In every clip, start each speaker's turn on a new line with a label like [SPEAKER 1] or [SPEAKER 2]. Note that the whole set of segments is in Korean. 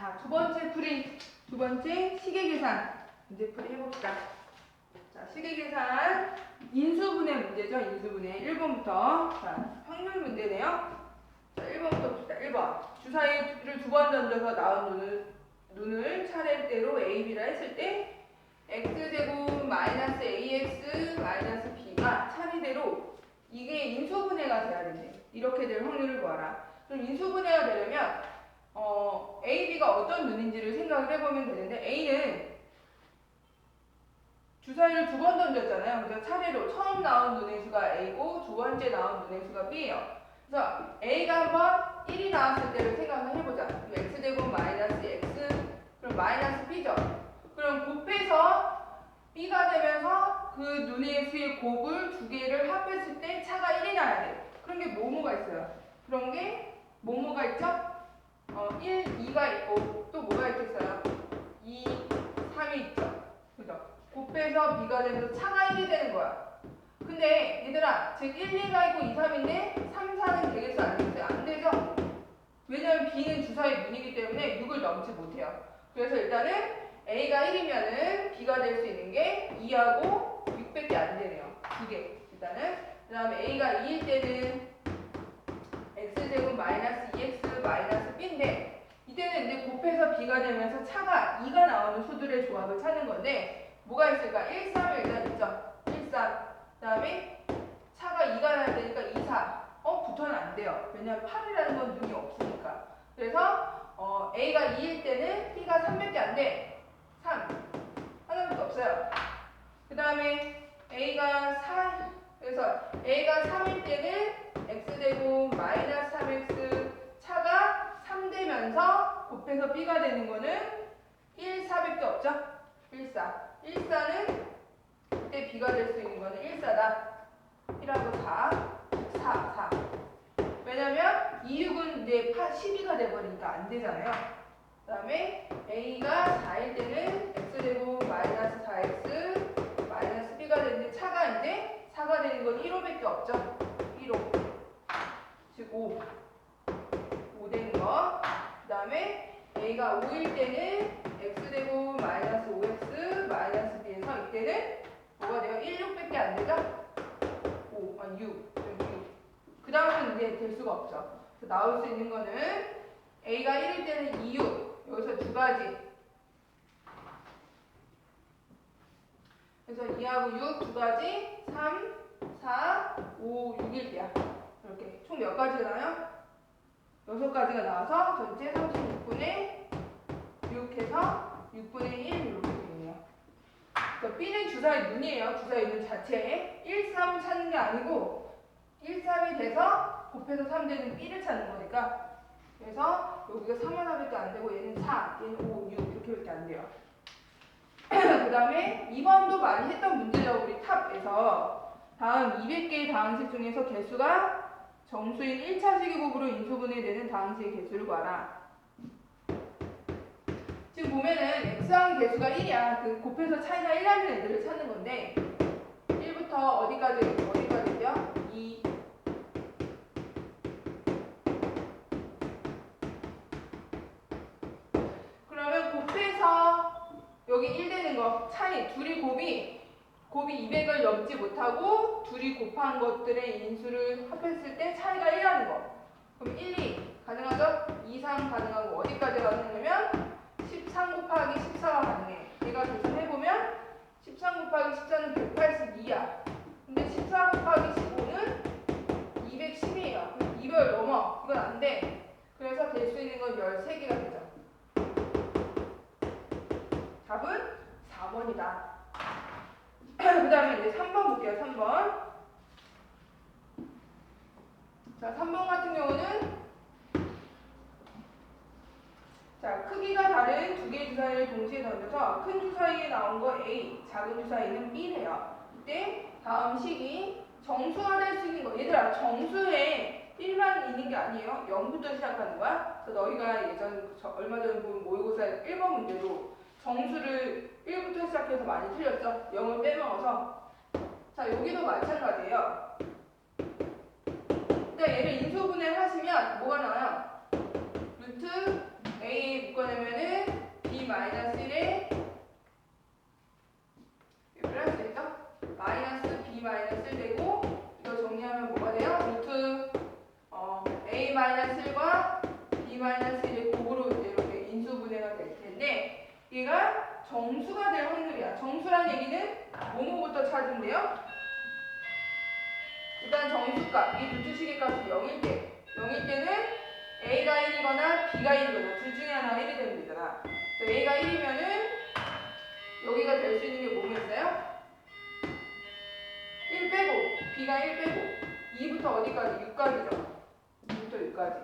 [SPEAKER 1] 자, 두 번째 풀이, 두 번째 시계 계산. 문제 풀이 해봅시다. 자, 시계 계산. 인수분해 문제죠, 인수분해. 1번부터. 자, 확률 문제네요. 자, 1번부터 봅시다. 1번. 주사위를 두 번 던져서 나온 눈을, 눈을 차례대로 A, B라 했을 때 x제곱 마이너스 ax 마이너스 b가 차례대로 이게 인수분해가 돼야 된대. 이렇게 될 확률을 구하라. 그럼 인수분해가 되려면 어, a, b가 어떤 눈인지를 생각을 해보면 되는데 a는 주사위를 두 번 던졌잖아요. 그래서 차례로 처음 나온 눈의 수가 a고 두 번째 나온 눈의 수가 b예요. 그래서 a가 한번 1이 나왔을 때를 생각을 해보자. x제곱 마이너스 x 그럼 마이너스 b죠. 그럼 곱해서 b가 되면서 그 눈의 수의 곱을 두 개를 합했을 때 차가 1이 나야 돼. 그런 게 뭐뭐가 있어요? 그런 게 뭐뭐가 있죠? 어, 1, 2가 있고 또 뭐가 있겠어요? 2, 3이 있죠. 그죠? 곱해서 b가 되면서 차가 1이 되는 거야. 근데 얘들아, 즉 1, 2가 있고 2, 3인데 3, 4는 되겠어? 안 되겠어요? 안 되죠? 왜냐면 b는 주사위 문이기 때문에 6을 넘지 못해요. 그래서 일단은 a가 1이면은 b가 될 수 있는 게 2하고 6밖에 안 되네요. 두 개. 일단은 그 다음에 a가 2일 때는 x제곱 마이너스 2x 마이너스 b인데 이때는 이제 곱해서 b가 되면서 차가 2가 나오는 수들의 조합을 찾는 건데 뭐가 있을까? 1, 3이 일단 있죠. 1, 3. 그 다음에 차가 2가 나야 되니까 2, 4. 어? 붙어는 안 돼요. 왜냐면 8이라는 건 눈이 없으니까. 그래서 어, a가 2일 때는 b가 3밖에 안 돼. 3. 하나밖에 없어요. 그 다음에 a가 4, 그래서 a가 3일 때는 x제곱 마이너스 3x 차가 3 되면서 곱해서 b가 되는 거는 1, 4밖에 없죠? 1, 4. 1, 4는 그때 b가 될 수 있는 거는 1, 4다. 1하고 4, 4, 4. 왜냐면 2, 6은 이제 8, 12가 돼버리니까 안 되잖아요. 그 다음에 a가 4일 때는 x제곱 마이너스 4x 마이너스 b가 되는데 차가 이제 4가 되는 건 1호밖에 없죠. 1호. 즉 5. 5 되는 거. 그 다음에 a가 5일 때는 x제곱 마이너스 5x 마이너스 b에서 이때는 뭐가 돼요? 1, 6밖에 안 되죠? 5, 아 6. 6. 그 다음은 이제 될 수가 없죠. 나올 수 있는 거는 a가 1일 때는 2, 6. 여기서 두 가지. 그래서 2하고 6 두 가지, 3, 4, 5, 6일 때야. 이렇게 총 몇 가지가 나요? 여섯 가지가 나와서 전체 36분의 6 해서 6분의 1 이렇게 되네요. 그러니까 B는 주사위 눈이에요. 주사위 눈 자체에 1, 3 찾는 게 아니고 1, 3이 돼서 곱해서 3 되는 B를 찾는 거니까 그래서 여기가 3 하나밖에 안 되고 얘는 4, 얘는 5, 6 이렇게밖에 안 돼요. 그 다음에 2번도 많이 했던 문제죠. 우리 탑에서 다음 200개의 다항식 중에서 개수가 정수인 1차 시기곱으로 인수분해되는 다항식의 개수를 구하라. 지금 보면은 x항 개수가 1이야. 그 곱해서 차이가 1 나는 애들을 찾는 건데 1부터 어디까지 어디까지요? 2 그러면 곱해서 여기 1 되는 거 차이 둘이 곱이 곱이 200을 넘지 못하고 둘이 곱한 것들의 인수를 합했을 때 차이가 1라는 거. 그럼 1, 2 가능하죠? 2, 3 가능하고 어디까지 가능하냐면 13 곱하기 14가 가능해. 얘가 계산해보면 13 곱하기 14는 182야. 근데 14 곱하기 15는 210이에요. 200을 넘어. 이건 안 돼. 그래서 될 수 있는 건 13개가 되죠. 답은 4번이다. 그 다음에 이제 3번 볼게요. 3번. 자, 3번 같은 경우는 자, 크기가 다른 두 개의 주사위를 동시에 던져서 큰 주사위에 나온 거 A, 작은 주사위는 B래요. 이때 다음 식이 정수가 될 수 있는 거. 얘들아, 정수에 1만 있는 게 아니에요. 0부터 시작하는 거야. 그래서 너희가 예전 저 얼마 전에 본 모의고사 1번 문제도 정수를 1부터 시작해서 많이 틀렸죠. 0을 빼먹어서. 자, 여기도 마찬가지예요. 근데 얘를 인수분해 하시면 뭐가 나와요? 루트 a 묶어내면은 b 마이너스 1에 a가 1이면은 여기가 될 수 있는 게 뭐겠어요? 1 빼고 b가 1 빼고 2부터 어디까지? 6까지죠. 2부터 6까지.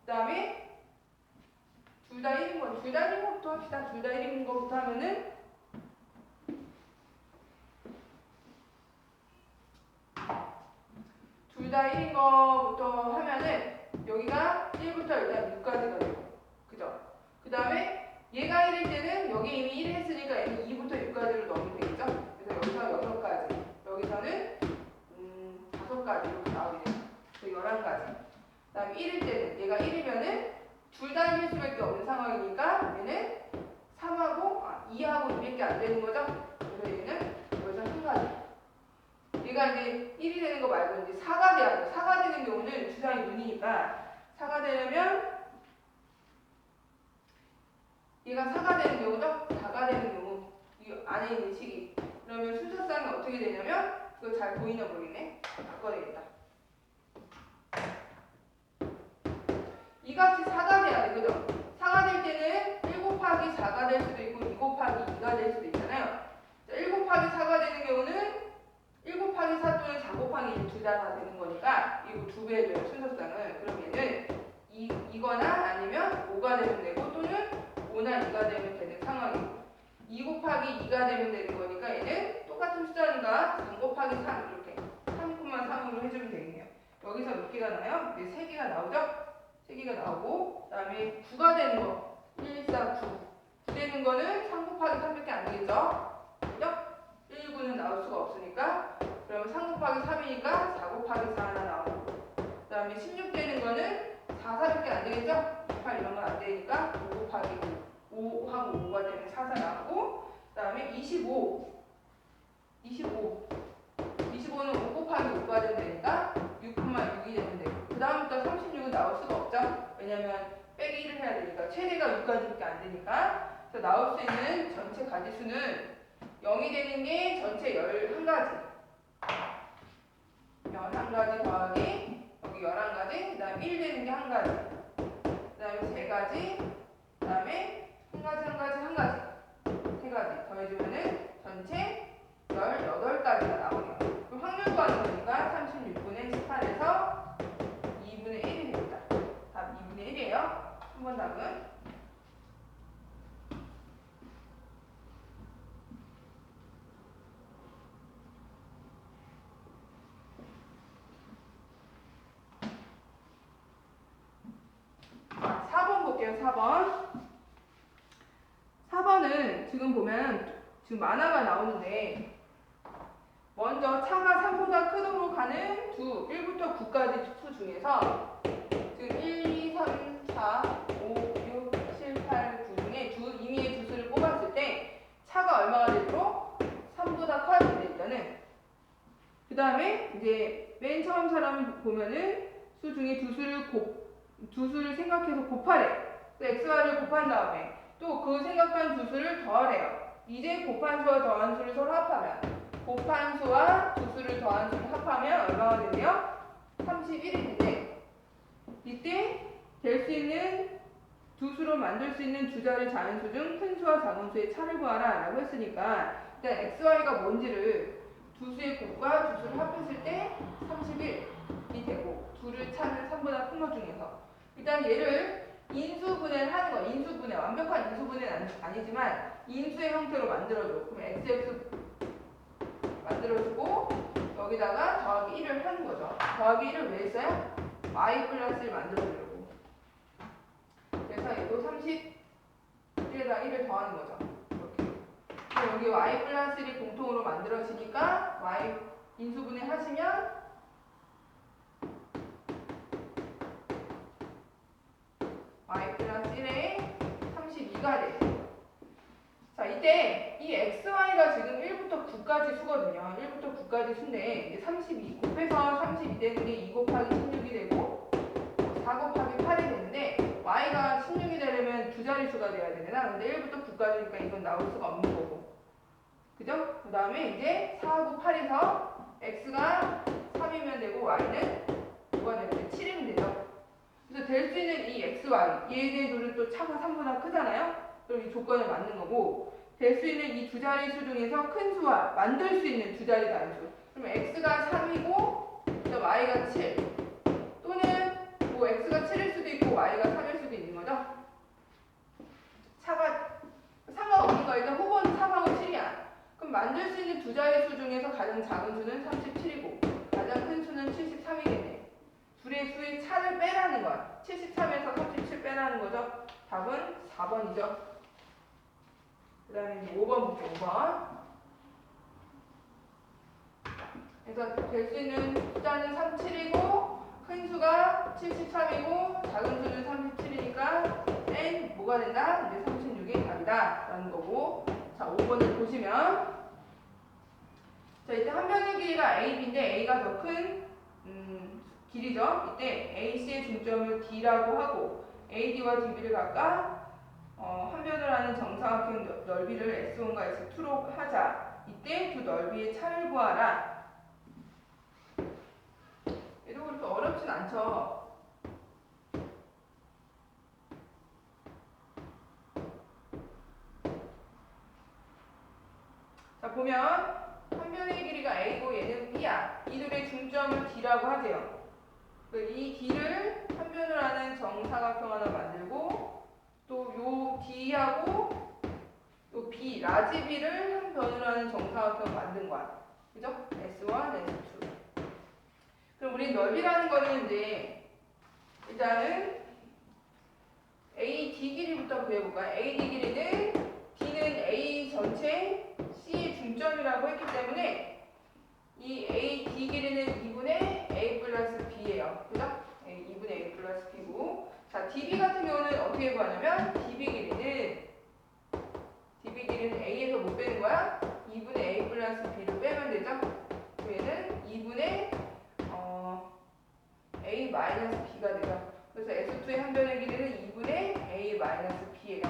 [SPEAKER 1] 그 다음에 둘 다 1인 거, 둘다 1인 것부터 합시다. 둘 다 1인 거부터 하면은 둘 다 1인 거부터 하면은 여기가 1부터 일단 6까지가 되고 그죠? 그 다음에 얘가 1일 때는 여기 이미 1 했으니까 얘는 2부터 6까지로 넣으면 되겠죠? 그래서 여기서 6까지 여기서는 음, 5까지 이렇게 나오게 돼요. 그래서 11가지 그 다음에 1일 때는 얘가 1이면은 둘 다 1일 수밖에 없는 상황이니까 얘는 3하고 아, 2하고 2밖에 안 되는 거죠? 그래서 얘는 여기서 한 가지 얘가 이제 1이 되는 거 말고 이제 4가 돼야 돼. 4가 되는 경우는 주사위 눈이니까 4가 되려면 얘가 4가 되는 경우죠? 4가 되는 경우 이 안에 있는 식이 그러면 순서상이 어떻게 되냐면 이거 잘 보이나 모르겠네 바꿔야겠다 이 값이 4가 돼야 돼 그죠? 4가 될 때는 1 곱하기 4가 될 수도 있고 2 곱하기 2가 될 수도 있잖아요 자, 1 곱하기 4가 되는 경우는 1 곱하기 4 또는 4 곱하기 1 둘다다 되는 거니까 이거 두 배 해줘요 순서상을 얘는 이, 이거나 아니면 5가 되면 되고 또는 5나 2가 되면 되는 상황이고 2 곱하기 2가 되면 되는 거니까 얘는 똑같은 숫자니까 3 곱하기 3 이렇게 3,3으로 해주면 되겠네요 여기서 몇 개가 나요? 네, 3개가 나오죠? 3개가 나오고 그 다음에 9가 되는 거. 1, 4, 9 9 되는 거는 3 곱하기 3밖에 안 되겠죠? 그죠? 1, 9는 나올 수가 없으니까. 그러면 3 곱하기 3이니까 4 곱하기 4 하나 나오고 그 다음에 16 되는 거는 4, 4밖에 안 되겠죠? 8 이런 건 안 되니까 5 곱하기 5 하고 5가 되면 4, 4 나오고 그 다음에 25 25 25는 5 곱하기 5가 되면 되니까 6,6이 되면 되고 그 다음부터 36은 나올 수가 없죠? 왜냐면 빼기 1을 해야 되니까 최대가 6까지밖에 안 되니까. 그래서 나올 수 있는 전체 가지수는 0이 되는 게 전체 11가지. 11가지 더하기 여기 11가지 그 다음에 1 되는 게 1가지. 그 다음에 3가지 그 다음에 1가지 1가지 1가지. 3가지 더해주면은 전체 18가지가 나오네요. 그럼 확률 구하는 거니까 36분의 18에서 2분의 1이 됩니다 답 2분의 1이에요 3번 답은 자, 4번 볼게요, 4번. 4번은 지금 보면 지금 만화가 나오는데 먼저 차가 3보다 크도록 가는 두 1부터 9까지 수 중에서 지금 1, 2, 3, 4, 5, 6, 7, 8, 9 중에 두 임의의 두 수를 뽑았을 때 차가 얼마가 되도록 3보다 커야 된다 일단은 그 다음에 이제 맨 처음 사람 보면은 수 중에 두 수를 곱 두 수를 생각해서 곱하래. 또 xy를 곱한 다음에 또 그 생각한 두 수를 더하래요. 이제 곱한 수와 더한 수를 서로 합하면 곱한 수와 두 수를 더한 수를 합하면 얼마가 되네요? 31이 되네. 이때 될 수 있는 두 수로 만들 수 있는 주자를 자연수 중 큰 수와 작은 수의 차를 구하라 라고 했으니까 일단 xy가 뭔지를 두 수의 곱과 두 수를 합했을 때 31이 되고 둘을 찾는 3보다 큰 것 중에서. 일단 얘를 인수분해를 하는 거 인수분해 완벽한 인수분해는 아니- 아니지만 인수의 형태로 만들어줘. 그럼 xx 만들어주고 여기다가 더하기 1을 하는 거죠. 더하기 1을 왜 했어요? y 플러스를 만들어주려고. 그래서 얘도 31에다 1을 더하는 거죠 여기 y 플러스 1이 공통으로 만들어지니까 y 인수분해 하시면 y 플러스 1에 32가 돼요. 자, 이때 이 xy가 지금 1부터 9까지 수거든요. 1부터 9까지 수인데 이제 32 곱해서 32 되는 게2 곱하기 16이 되고 9가 돼야 되잖아. 근데 1부터 9까지니까 이건 나올 수가 없는 거고. 그죠? 그 다음에 이제 4하고 8에서 x가 3이면 되고 y는 5가 되는데 7이면 되죠. 그래서 될 수 있는 이 xy, 얘네 둘은 또 차가 3보다 크잖아요? 그럼 이 조건을 맞는 거고, 될 수 있는 이 두 자리 수 중에서 큰 수와 만들 수 있는 두 자리 단수. 그럼 x가 3이고, 그 y가 7. 만들 수 있는 두 자릿수 중에서 가장 작은 수는 37이고 가장 큰 수는 73이겠네. 둘의 수의 차를 빼라는 거야. 73에서 37 빼라는 거죠. 답은 4번이죠. 그 다음에 이제 5번 볼게요. 5번. 그래서 될 수 있는 숫자는 37이고 큰 수가 73이고 작은 수는 37이니까 n 뭐가 된다? 이제 36이 답이다 라는 거고 자 5번을 보시면 자 이때 한 변의 길이가 AB인데 A가 더큰 음, 길이죠. 이때 AC의 중점을 D라고 하고 AD와 DB를 각각 어, 한 변을 하는 정사각형 넓- 넓이를 S1과 S2로 하자. 이때 두 넓이의 차를 구하라. 얘도 그렇게 어렵진 않죠. 자 보면 길이가 a고 얘는 b야. 이 둘의 중점을 d라고 하세요. 그이 d를 한 변을 하는 정사각형 하나 만들고 또 요 d하고 요 b 라지 b를 한 변을 하는 정사각형 만든 거야. 그죠? S1, S2. 그럼 우리 넓이라는 거는 이제 일단은 AD 길이부터 구해볼까요? AD 길이는 D는 A 전체 C의 중점이라고 했기 때문에 이 AD 길이는 2분의 A 플러스 B예요. 그죠? 네, 2분의 A 플러스 B고 자, DB 같은 경우는 어떻게 구하냐면 DB 길이는 DB 길이는 A에서 못 빼는 거야? 2분의 A 플러스 B를 빼면 되죠? 얘는 2분의 어, a 마이너스 b가 되죠. 그래서 S2의 한 변의 길이는 2분의 a 마이너스 b예요.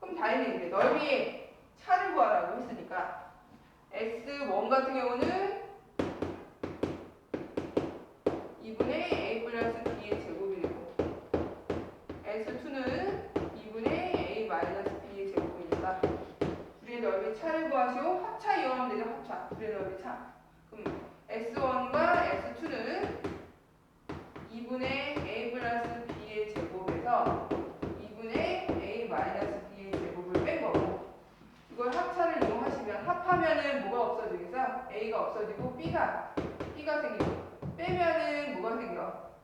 [SPEAKER 1] 그럼 다행히 넓이의 차를 구하라고 했으니까 S1 같은 경우는 Hey.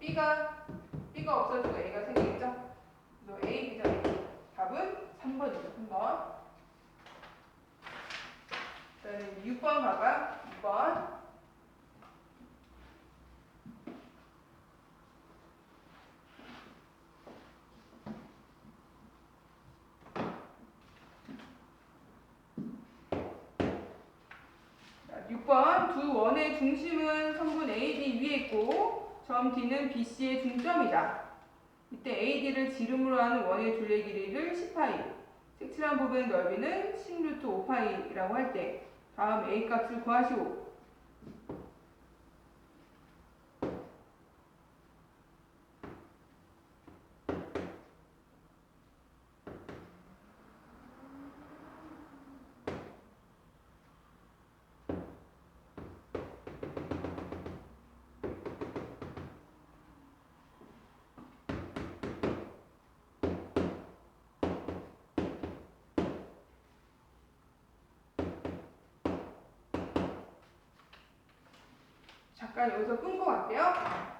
[SPEAKER 1] B가 b가 없어지고 a가 생기겠죠? 그래서 a b죠 a 답은 3번이죠. 3번. 그다음에 6번 가봐. 6번. 자, 6번. 두 원의 중심은 성분 AD 위에 있고 점 D는 BC의 중점이다. 이때 AD를 지름으로 하는 원의 둘레 길이를 10파이, 색칠한 부분의 넓이는 10루트 5파이라고 할 때 다음 A 값을 구하시오. 잠깐 여기서 끊고 갈게요.